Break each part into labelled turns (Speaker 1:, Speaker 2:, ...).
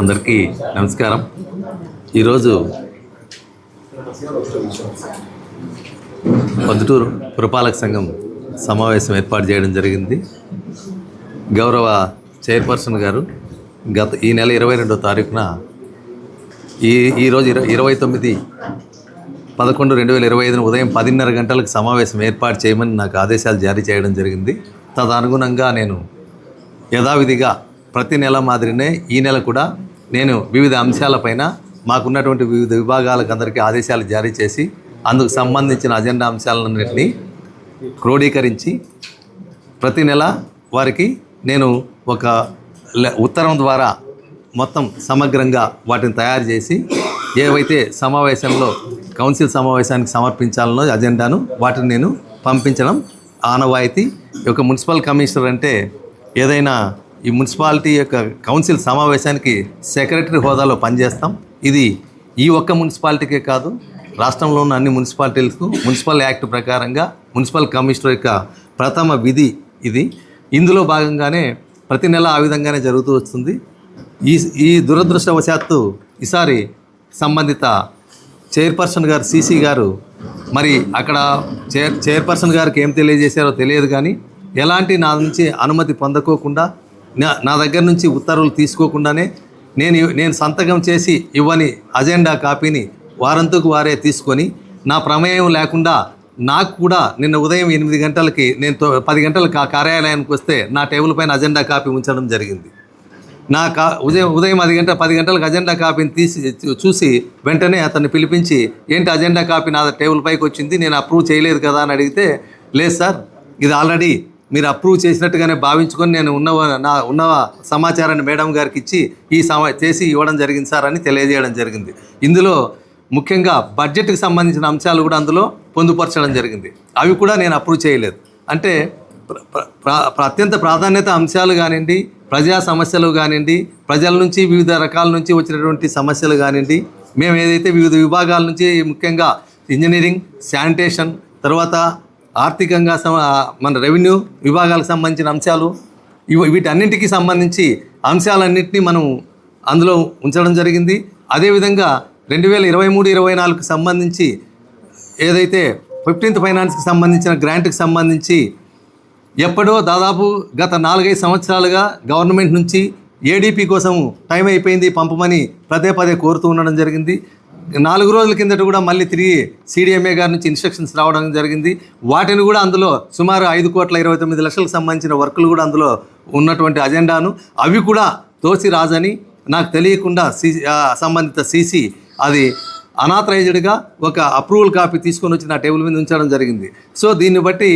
Speaker 1: అందరికీ నమస్కారం. ఈరోజు పొద్దుటూరు పురపాలక సంఘం సమావేశం ఏర్పాటు చేయడం జరిగింది. గౌరవ చైర్పర్సన్ గారు గత ఈ నెల ఇరవై రెండో తారీఖున ఈ ఈరోజు ఇరవై ఇరవై తొమ్మిది పదకొండు రెండు వేల ఇరవై ఐదున ఉదయం పదిన్నర గంటలకు సమావేశం ఏర్పాటు చేయమని నాకు ఆదేశాలు జారీ చేయడం జరిగింది. తదనుగుణంగా నేను యథావిధిగా ప్రతి నెల మాదిరినే ఈ నెల కూడా నేను వివిధ అంశాలపైన మాకున్నటువంటి వివిధ విభాగాలకు అందరికీ ఆదేశాలు జారీ చేసి అందుకు సంబంధించిన అజెండా అంశాలన్నింటినీ క్రోడీకరించి ప్రతి నెల వారికి నేను ఒక లె- ఉత్తరం ద్వారా మొత్తం సమగ్రంగా వాటిని తయారు చేసి ఏవైతే సమావేశంలో కౌన్సిల్ సమావేశానికి సమర్పించాలనో అజెండాను వాటిని నేను పంపించడం ఆనవాయితీ. ఒక మున్సిపల్ కమిషనర్ అంటే ఏదైనా ఈ మున్సిపాలిటీ యొక్క కౌన్సిల్ సమావేశానికి సెక్రటరీ హోదాలో పనిచేస్తాం. ఇది ఈ ఒక్క మున్సిపాలిటీకే కాదు రాష్ట్రంలో ఉన్న అన్ని మున్సిపాలిటీలకు మున్సిపల్ యాక్ట్ ప్రకారంగా మున్సిపల్ కమిషనర్ యొక్క ప్రథమ విధి ఇది. ఇందులో భాగంగానే ప్రతి నెల ఆ విధంగానే జరుగుతూ వస్తుంది. ఈ ఈ దురదృష్టవశాత్తు ఈసారి సంబంధిత చైర్పర్సన్ గారు సీసీ గారు మరి అక్కడ చైర్ చైర్పర్సన్ గారికి ఏం తెలియజేశారో తెలియదు కానీ ఎలాంటి నా నుంచి అనుమతి పొందకోకుండా నా నా దగ్గర నుంచి ఉత్తర్వులు తీసుకోకుండానే నేను నేను సంతకం చేసి ఇవ్వని అజెండా కాపీని వారంతకు వారే తీసుకొని నా ప్రమేయం లేకుండా నాకు కూడా నిన్న ఉదయం ఎనిమిది గంటలకి నేను తొ- పది గంటలకు ఆ కార్యాలయానికి వస్తే నా టేబుల్ పైన అజెండా కాపీ ఉంచడం జరిగింది. నా కా ఉదయం ఉదయం పది గంట పది గంటలకు అజెండా కాపీని తీసి చూసి వెంటనే అతన్ని పిలిపించి ఏంటి అజెండా కాపీ నా టేబుల్ పైకి వచ్చింది? నేను అప్రూవ్ చేయలేదు కదా? అని అడిగితే లేదు సార్ ఇది ఆల్రెడీ మీరు అప్రూవ్ చేసినట్టుగానే భావించుకొని నేను ఉన్న నా ఉన్న సమాచారాన్ని మేడం గారికి ఇచ్చి ఈ సమా చేసి ఇవ్వడం జరిగింది సార్ అని తెలియజేయడం జరిగింది. ఇందులో ముఖ్యంగా బడ్జెట్కి సంబంధించిన అంశాలు కూడా అందులో పొందుపరచడం జరిగింది. అవి కూడా నేను అప్రూవ్ చేయలేదు. అంటే అత్యంత ప్రాధాన్యత అంశాలు కానివ్వండి ప్రజా సమస్యలు కానివ్వండి ప్రజల నుంచి వివిధ రకాల నుంచి వచ్చినటువంటి సమస్యలు కానివ్వండి మేము ఏదైతే వివిధ విభాగాల నుంచి ముఖ్యంగా ఇంజనీరింగ్ శానిటేషన్ తర్వాత ఆర్థికంగా మన రెవెన్యూ విభాగాలకు సంబంధించిన అంశాలు ఇవి వీటన్నింటికి సంబంధించి అంశాలన్నింటినీ మనం అందులో ఉంచడం జరిగింది. అదేవిధంగా రెండు వేల ఇరవై మూడు ఇరవై నాలుగుకి సంబంధించి ఏదైతే ఫిఫ్టీన్త్ ఫైనాన్స్కి సంబంధించిన గ్రాంట్కి సంబంధించి ఎప్పుడో దాదాపు గత నాలుగైదు సంవత్సరాలుగా గవర్నమెంట్ నుంచి ఏడీపీ కోసం టైం అయిపోయింది పంపమని పదే పదే కోరుతూ ఉండడం జరిగింది. నాలుగు రోజుల కిందట కూడా మళ్ళీ తిరిగి సిడిఎంఏ గారి నుంచి ఇన్స్ట్రక్షన్స్ రావడం జరిగింది. వాటిని కూడా అందులో సుమారు ఐదు కోట్ల ఇరవై తొమ్మిది లక్షలకు సంబంధించిన వర్కులు కూడా అందులో ఉన్నటువంటి అజెండాను. అవి కూడా తోసి రాజని నాకు తెలియకుండా సి సంబంధిత సీసీ అది అనాథరైజ్డ్గా ఒక అప్రూవల్ కాపీ తీసుకొని వచ్చి నా టేబుల్ మీద ఉంచడం జరిగింది. సో దీన్ని బట్టి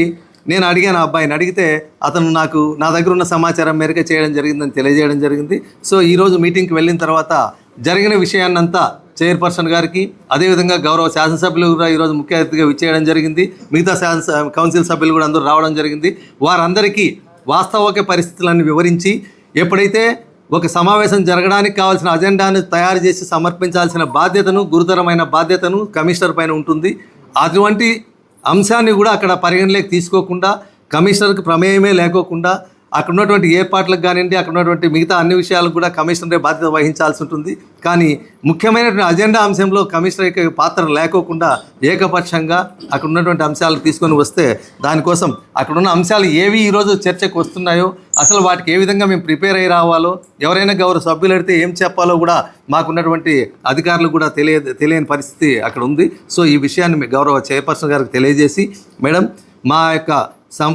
Speaker 1: నేను అడిగాను ఆ అబ్బాయిని. అడిగితే అతను నాకు నా దగ్గర ఉన్న సమాచారం మేరకే చేయడం జరిగిందని తెలియజేయడం జరిగింది. సో ఈరోజు మీటింగ్కి వెళ్ళిన తర్వాత జరిగిన విషయాన్నంతా చైర్పర్సన్ గారికి అదేవిధంగా గౌరవ శాసనసభ్యులు కూడా ఈరోజు ముఖ్య అతిథిగా విచ్చేయడం జరిగింది. మిగతా శాసన కౌన్సిల్ సభ్యులు కూడా అందరూ రావడం జరిగింది. వారందరికీ వాస్తవిక పరిస్థితులను వివరించి ఎప్పుడైతే ఒక సమావేశం జరగడానికి కావాల్సిన అజెండాను తయారు చేసి సమర్పించాల్సిన బాధ్యతను గురుతరమైన బాధ్యతను కమిషనర్ పైన ఉంటుంది. అటువంటి అంశాన్ని కూడా అక్కడ పరిగణలోకి తీసుకోకుండా కమిషనర్కి ప్రమేయమే లేకోకుండా అక్కడ ఉన్నటువంటి ఏ పాటలకు కానివ్వండి అక్కడ ఉన్నటువంటి మిగతా అన్ని విషయాలకు కూడా కమిషనరే బాధ్యత వహించాల్సి ఉంటుంది. కానీ ముఖ్యమైనటువంటి అజెండా అంశంలో కమిషనర్ యొక్క పాత్ర లేకోకుండా ఏకపక్షంగా అక్కడ ఉన్నటువంటి అంశాలు తీసుకొని వస్తే దానికోసం అక్కడ ఉన్న అంశాలు ఏవి ఈరోజు చర్చకు వస్తున్నాయో అసలు వాటికి ఏ విధంగా మేము ప్రిపేర్ అయ్యి రావాలో ఎవరైనా గౌరవ సభ్యులు అడితే ఏం చెప్పాలో కూడా మాకున్నటువంటి అధికారులు కూడా తెలియ తెలియని పరిస్థితి అక్కడ ఉంది. సో ఈ విషయాన్ని మీ గౌరవ చైర్పర్సన్ గారికి తెలియజేసి మేడం మా యొక్క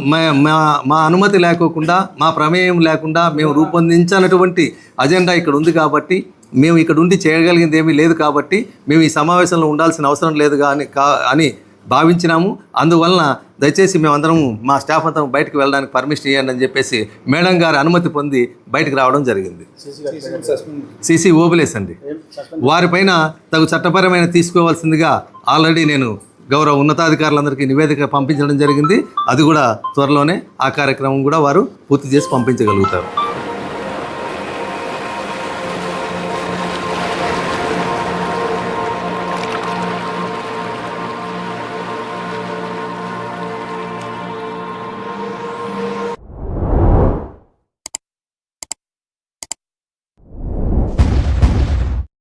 Speaker 1: మా- మా మా అనుమతి లేకోకుండా మా ప్రమేయం లేకుండా మేము రూపొందించినటువంటి అజెండా ఇక్కడ ఉంది కాబట్టి మేము ఇక్కడ ఉండి చేయగలిగింది ఏమీ లేదు కాబట్టి మేము ఈ సమావేశంలో ఉండాల్సిన అవసరం లేదు కానీ కా అని భావించినాము. అందువలన దయచేసి మేమందరం మా స్టాఫ్ అంతా బయటకు వెళ్ళడానికి పర్మిషన్ ఇవ్వండి అని చెప్పేసి మేడం గారి అనుమతి పొంది బయటకు రావడం జరిగింది. సిసి ఓబులేస్ అండి. వారిపైన తగు చట్టపరమైన తీసుకోవాల్సిందిగా ఆల్రెడీ నేను గౌరవ ఉన్నతాధికారులందరికీ నివేదిక పంపించడం జరిగింది. అది కూడా త్వరలోనే ఆ కార్యక్రమం కూడా వారు పూర్తి చేసి పంపించగలుగుతారు.